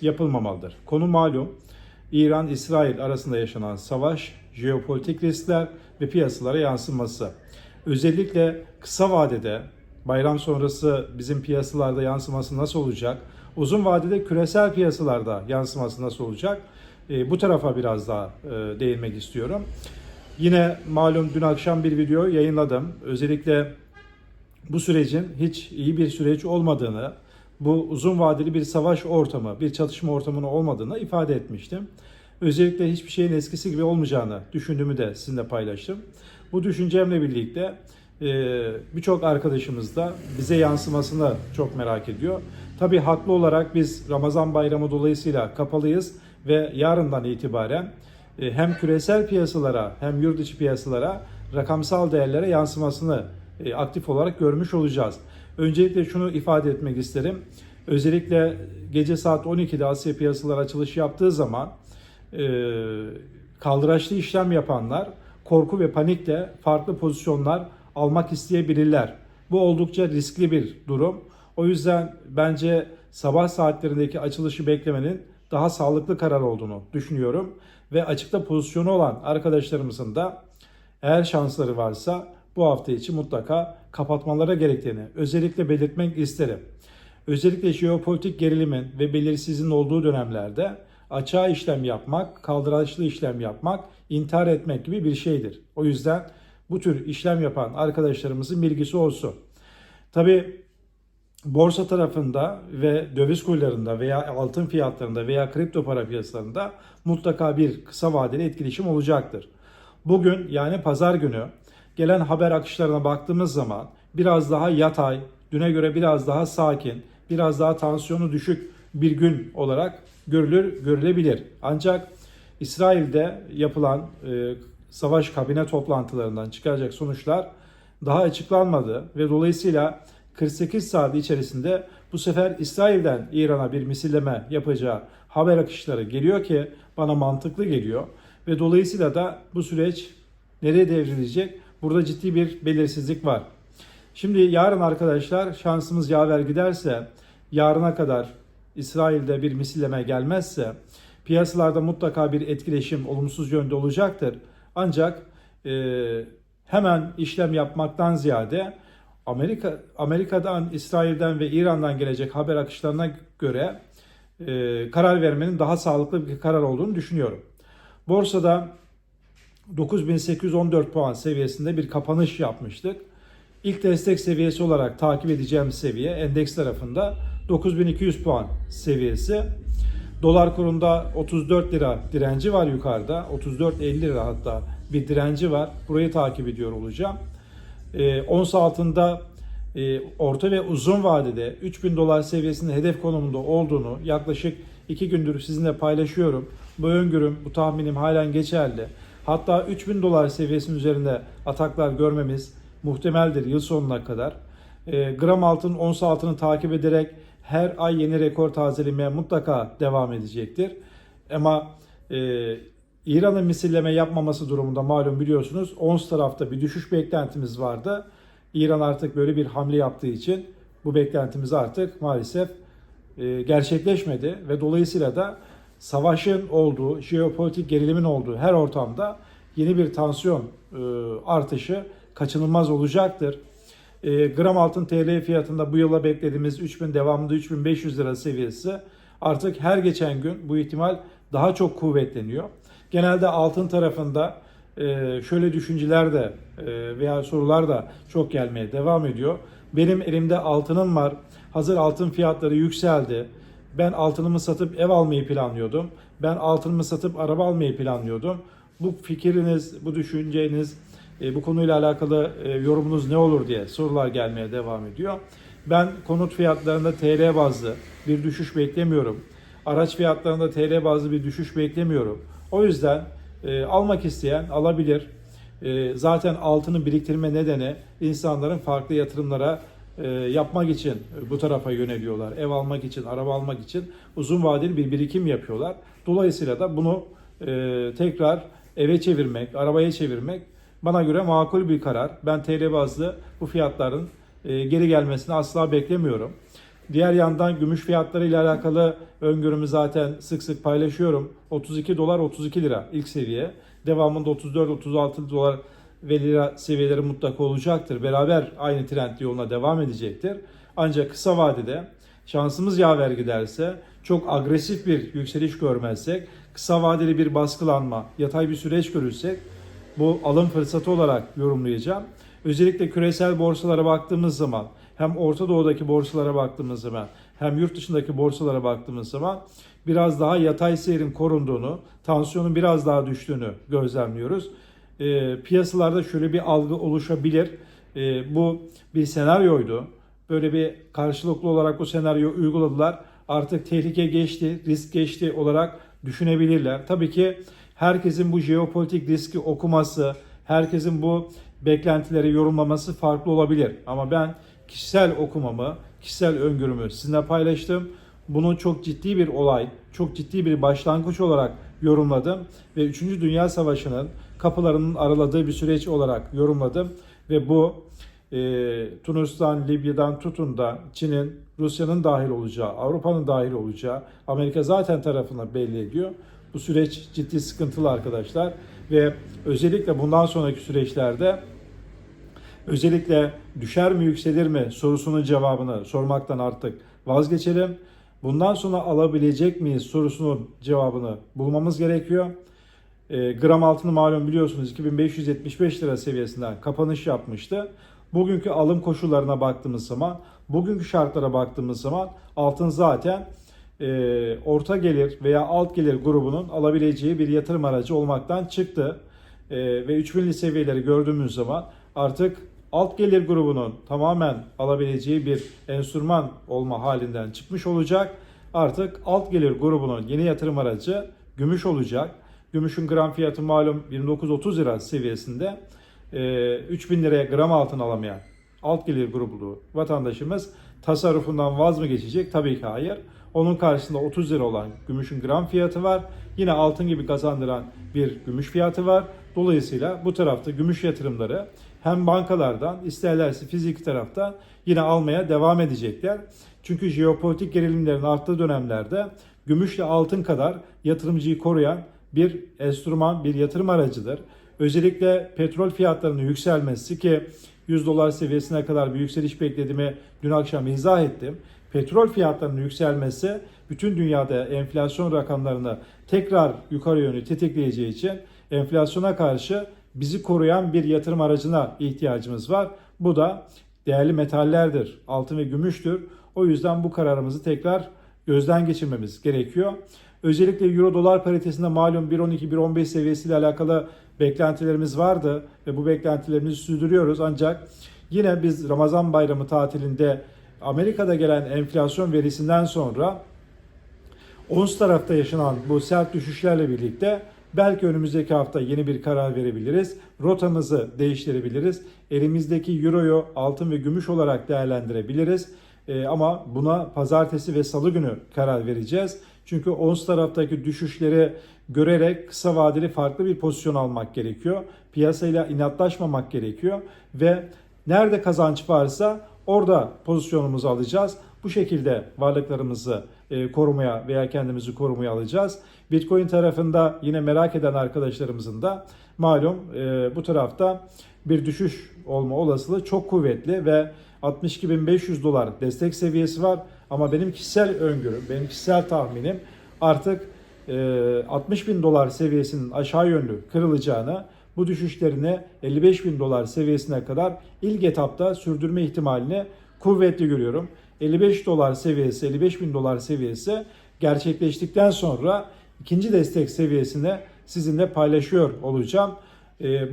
yapılmamalıdır. Konu malum. İran-İsrail arasında yaşanan savaş, jeopolitik riskler ve piyasalara yansıması. Özellikle kısa vadede bayram sonrası bizim piyasalarda yansıması nasıl olacak? Uzun vadede küresel piyasalarda yansıması nasıl olacak? E, bu tarafa biraz daha e, değinmek istiyorum. Yine malum dün akşam bir video yayınladım. Özellikle bu sürecin hiç iyi bir süreç olmadığını, bu uzun vadeli bir savaş ortamı, bir çatışma ortamının olmadığını ifade etmiştim. Özellikle hiçbir şeyin eskisi gibi olmayacağını düşündüğümü de sizinle paylaştım. Bu düşüncemle birlikte e, birçok arkadaşımız da bize yansımasını çok merak ediyor. Tabii haklı olarak biz Ramazan bayramı dolayısıyla kapalıyız ve yarından itibaren e, hem küresel piyasalara hem yurt içi piyasalara rakamsal değerlere yansımasını e, aktif olarak görmüş olacağız. Öncelikle şunu ifade etmek isterim. Özellikle gece saat 12'de Asya piyasaları açılış yaptığı zaman e, kaldıraçlı işlem yapanlar korku ve panikle farklı pozisyonlar almak isteyebilirler. Bu oldukça riskli bir durum. O yüzden bence sabah saatlerindeki açılışı beklemenin daha sağlıklı karar olduğunu düşünüyorum. Ve açıkta pozisyonu olan arkadaşlarımızın da eğer şansları varsa bu hafta içi mutlaka kapatmalara gerektiğini özellikle belirtmek isterim. Özellikle jeopolitik gerilimin ve belirsizliğin olduğu dönemlerde açığa işlem yapmak, kaldıraçlı işlem yapmak, intihar etmek gibi bir şeydir. O yüzden bu tür işlem yapan arkadaşlarımızın bilgisi olsun. Tabi borsa tarafında ve döviz kurlarında veya altın fiyatlarında veya kripto para piyasalarında mutlaka bir kısa vadeli etkileşim olacaktır. Bugün yani pazar günü gelen haber akışlarına baktığımız zaman biraz daha yatay, düne göre biraz daha sakin, biraz daha tansiyonu düşük bir gün olarak görülür, görülebilir. Ancak İsrail'de yapılan e, savaş kabine toplantılarından çıkaracak sonuçlar daha açıklanmadı ve dolayısıyla 48 saat içerisinde bu sefer İsrail'den İran'a bir misilleme yapacağı haber akışları geliyor ki bana mantıklı geliyor ve dolayısıyla da bu süreç nereye devrilecek? Burada ciddi bir belirsizlik var. Şimdi yarın arkadaşlar şansımız yaver giderse yarına kadar İsrail'de bir misilleme gelmezse piyasalarda mutlaka bir etkileşim olumsuz yönde olacaktır. Ancak e, hemen işlem yapmaktan ziyade Amerika Amerika'dan, İsrail'den ve İran'dan gelecek haber akışlarına göre e, karar vermenin daha sağlıklı bir karar olduğunu düşünüyorum. Borsada 9814 puan seviyesinde bir kapanış yapmıştık. İlk destek seviyesi olarak takip edeceğim seviye endeks tarafında 9200 puan seviyesi. Dolar kurunda 34 lira direnci var yukarıda. 34.50 lira hatta bir direnci var. Burayı takip ediyor olacağım. E, ons altında e, orta ve uzun vadede 3000 dolar seviyesinde hedef konumunda olduğunu yaklaşık 2 gündür sizinle paylaşıyorum. Bu öngörüm, bu tahminim halen geçerli. Hatta 3000 dolar seviyesinin üzerinde ataklar görmemiz muhtemeldir yıl sonuna kadar. E, gram altın, ons altını takip ederek her ay yeni rekor tazelemeye mutlaka devam edecektir. Ama e, İran'ın misilleme yapmaması durumunda malum biliyorsunuz ons tarafta bir düşüş beklentimiz vardı. İran artık böyle bir hamle yaptığı için bu beklentimiz artık maalesef e, gerçekleşmedi ve dolayısıyla da savaşın olduğu, jeopolitik gerilimin olduğu her ortamda yeni bir tansiyon e, artışı kaçınılmaz olacaktır. E, gram altın TL fiyatında bu yıla beklediğimiz 3000 devamında 3500 lira seviyesi artık her geçen gün bu ihtimal daha çok kuvvetleniyor. Genelde altın tarafında e, şöyle düşünceler de veya sorular da çok gelmeye devam ediyor. Benim elimde altınım var. Hazır altın fiyatları yükseldi. Ben altınımı satıp ev almayı planlıyordum. Ben altınımı satıp araba almayı planlıyordum. Bu fikriniz, bu düşünceniz, e, bu konuyla alakalı e, yorumunuz ne olur diye sorular gelmeye devam ediyor. Ben konut fiyatlarında TL bazlı bir düşüş beklemiyorum. Araç fiyatlarında TL bazlı bir düşüş beklemiyorum. O yüzden e, almak isteyen alabilir. Zaten altını biriktirme nedeni insanların farklı yatırımlara yapmak için bu tarafa yöneliyorlar. Ev almak için, araba almak için uzun vadeli bir birikim yapıyorlar. Dolayısıyla da bunu e, tekrar eve çevirmek, arabaya çevirmek bana göre makul bir karar. Ben TL bazlı bu fiyatların e, geri gelmesini asla beklemiyorum. Diğer yandan gümüş fiyatları ile alakalı öngörümü zaten sık sık paylaşıyorum. 32 dolar 32 lira ilk seviye. Devamında 34-36 dolar ve lira seviyeleri mutlaka olacaktır. Beraber aynı trend yoluna devam edecektir. Ancak kısa vadede şansımız yaver giderse çok agresif bir yükseliş görmezsek, kısa vadeli bir baskılanma, yatay bir süreç görürsek bu alım fırsatı olarak yorumlayacağım. Özellikle küresel borsalara baktığımız zaman hem Orta Doğu'daki borsalara baktığımız zaman hem yurt dışındaki borsalara baktığımız zaman biraz daha yatay seyrin korunduğunu, tansiyonun biraz daha düştüğünü gözlemliyoruz. E, piyasalarda şöyle bir algı oluşabilir. E, bu bir senaryoydu. Böyle bir karşılıklı olarak bu senaryo uyguladılar. Artık tehlike geçti, risk geçti olarak düşünebilirler. Tabii ki herkesin bu jeopolitik riski okuması, herkesin bu beklentileri yorumlaması farklı olabilir. Ama ben kişisel okumamı, kişisel öngörümü sizinle paylaştım. Bunu çok ciddi bir olay, çok ciddi bir başlangıç olarak yorumladım ve 3. Dünya Savaşı'nın kapılarının araladığı bir süreç olarak yorumladım ve bu e, Tunus'tan, Libya'dan tutun da Çin'in, Rusya'nın dahil olacağı, Avrupa'nın dahil olacağı, Amerika zaten tarafını belli ediyor. Bu süreç ciddi sıkıntılı arkadaşlar ve özellikle bundan sonraki süreçlerde özellikle düşer mi yükselir mi sorusunun cevabını sormaktan artık vazgeçelim. Bundan sonra alabilecek miyiz sorusunun cevabını bulmamız gerekiyor. E, gram altını malum biliyorsunuz 2575 lira seviyesinden kapanış yapmıştı. Bugünkü alım koşullarına baktığımız zaman, bugünkü şartlara baktığımız zaman altın zaten e, orta gelir veya alt gelir grubunun alabileceği bir yatırım aracı olmaktan çıktı. E, ve 3000'li seviyeleri gördüğümüz zaman artık alt gelir grubunun tamamen alabileceği bir enstrüman olma halinden çıkmış olacak. Artık alt gelir grubunun yeni yatırım aracı gümüş olacak. Gümüşün gram fiyatı malum 29-30 lira seviyesinde. E, 3000 liraya gram altın alamayan alt gelir grublu vatandaşımız tasarrufundan vaz mı geçecek? Tabii ki hayır. Onun karşısında 30 lira olan gümüşün gram fiyatı var. Yine altın gibi kazandıran bir gümüş fiyatı var. Dolayısıyla bu tarafta gümüş yatırımları hem bankalardan isterlerse fiziki tarafta yine almaya devam edecekler. Çünkü jeopolitik gerilimlerin arttığı dönemlerde gümüşle altın kadar yatırımcıyı koruyan bir enstrüman, bir yatırım aracıdır. Özellikle petrol fiyatlarının yükselmesi ki 100 dolar seviyesine kadar bir yükseliş beklediğimi dün akşam izah ettim. Petrol fiyatlarının yükselmesi bütün dünyada enflasyon rakamlarını tekrar yukarı yönlü tetikleyeceği için enflasyona karşı bizi koruyan bir yatırım aracına ihtiyacımız var. Bu da değerli metallerdir, altın ve gümüştür. O yüzden bu kararımızı tekrar gözden geçirmemiz gerekiyor. Özellikle euro dolar paritesinde malum 1.12-1.15 seviyesiyle alakalı beklentilerimiz vardı ve bu beklentilerimizi sürdürüyoruz. Ancak yine biz Ramazan bayramı tatilinde Amerika'da gelen enflasyon verisinden sonra ons tarafta yaşanan bu sert düşüşlerle birlikte belki önümüzdeki hafta yeni bir karar verebiliriz. Rotamızı değiştirebiliriz. Elimizdeki euroyu altın ve gümüş olarak değerlendirebiliriz. Ee, ama buna pazartesi ve salı günü karar vereceğiz. Çünkü ons taraftaki düşüşleri görerek kısa vadeli farklı bir pozisyon almak gerekiyor. Piyasayla inatlaşmamak gerekiyor ve nerede kazanç varsa orada pozisyonumuzu alacağız. Bu şekilde varlıklarımızı e, korumaya veya kendimizi korumaya alacağız. Bitcoin tarafında yine merak eden arkadaşlarımızın da malum e, bu tarafta bir düşüş olma olasılığı çok kuvvetli ve 62.500 dolar destek seviyesi var. Ama benim kişisel öngörüm, benim kişisel tahminim artık 60 bin dolar seviyesinin aşağı yönlü kırılacağını, bu düşüşlerini 55 bin dolar seviyesine kadar ilk etapta sürdürme ihtimalini kuvvetli görüyorum. 55 dolar seviyesi, 55 bin dolar seviyesi gerçekleştikten sonra ikinci destek seviyesini sizinle paylaşıyor olacağım.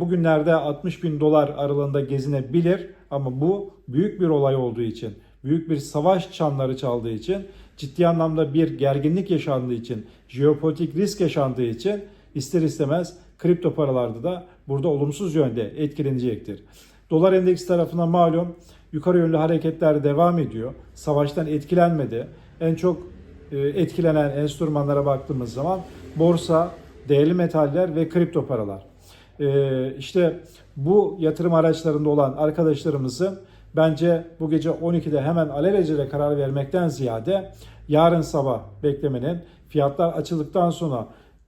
Bugünlerde 60 bin dolar aralığında gezinebilir ama bu büyük bir olay olduğu için, büyük bir savaş çanları çaldığı için ciddi anlamda bir gerginlik yaşandığı için, jeopolitik risk yaşandığı için ister istemez kripto paralarda da burada olumsuz yönde etkilenecektir. Dolar endeksi tarafına malum yukarı yönlü hareketler devam ediyor. Savaştan etkilenmedi. En çok e, etkilenen enstrümanlara baktığımız zaman borsa, değerli metaller ve kripto paralar. E, işte bu yatırım araçlarında olan arkadaşlarımızın bence bu gece 12'de hemen alelacele karar vermekten ziyade yarın sabah beklemenin fiyatlar açıldıktan sonra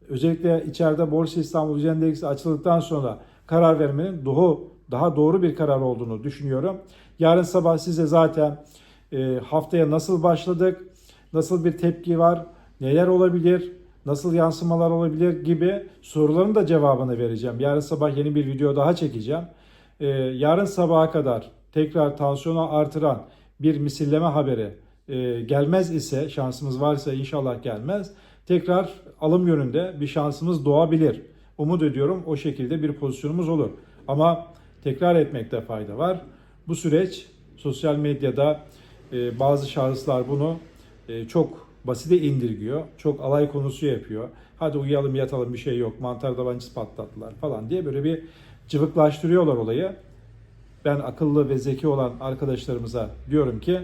özellikle içeride Borsa İstanbul Endeksi açıldıktan sonra karar vermenin daha, daha doğru bir karar olduğunu düşünüyorum. Yarın sabah size zaten e, haftaya nasıl başladık, nasıl bir tepki var, neler olabilir, nasıl yansımalar olabilir gibi soruların da cevabını vereceğim. Yarın sabah yeni bir video daha çekeceğim. E, yarın sabaha kadar tekrar tansiyonu artıran bir misilleme haberi e, gelmez ise şansımız varsa inşallah gelmez. Tekrar alım yönünde bir şansımız doğabilir. Umut ediyorum o şekilde bir pozisyonumuz olur. Ama tekrar etmekte fayda var. Bu süreç sosyal medyada e, bazı şahıslar bunu e, çok basite indirgiyor. Çok alay konusu yapıyor. Hadi uyuyalım yatalım bir şey yok. Mantar tabancası patlattılar falan diye böyle bir cıvıklaştırıyorlar olayı. Ben akıllı ve zeki olan arkadaşlarımıza diyorum ki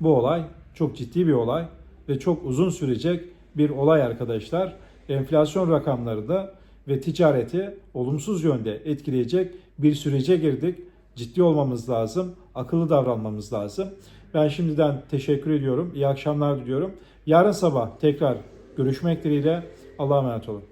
bu olay çok ciddi bir olay ve çok uzun sürecek bir olay arkadaşlar. Enflasyon rakamları da ve ticareti olumsuz yönde etkileyecek bir sürece girdik. Ciddi olmamız lazım, akıllı davranmamız lazım. Ben şimdiden teşekkür ediyorum. İyi akşamlar diliyorum. Yarın sabah tekrar görüşmek dileğiyle. Allah'a emanet olun.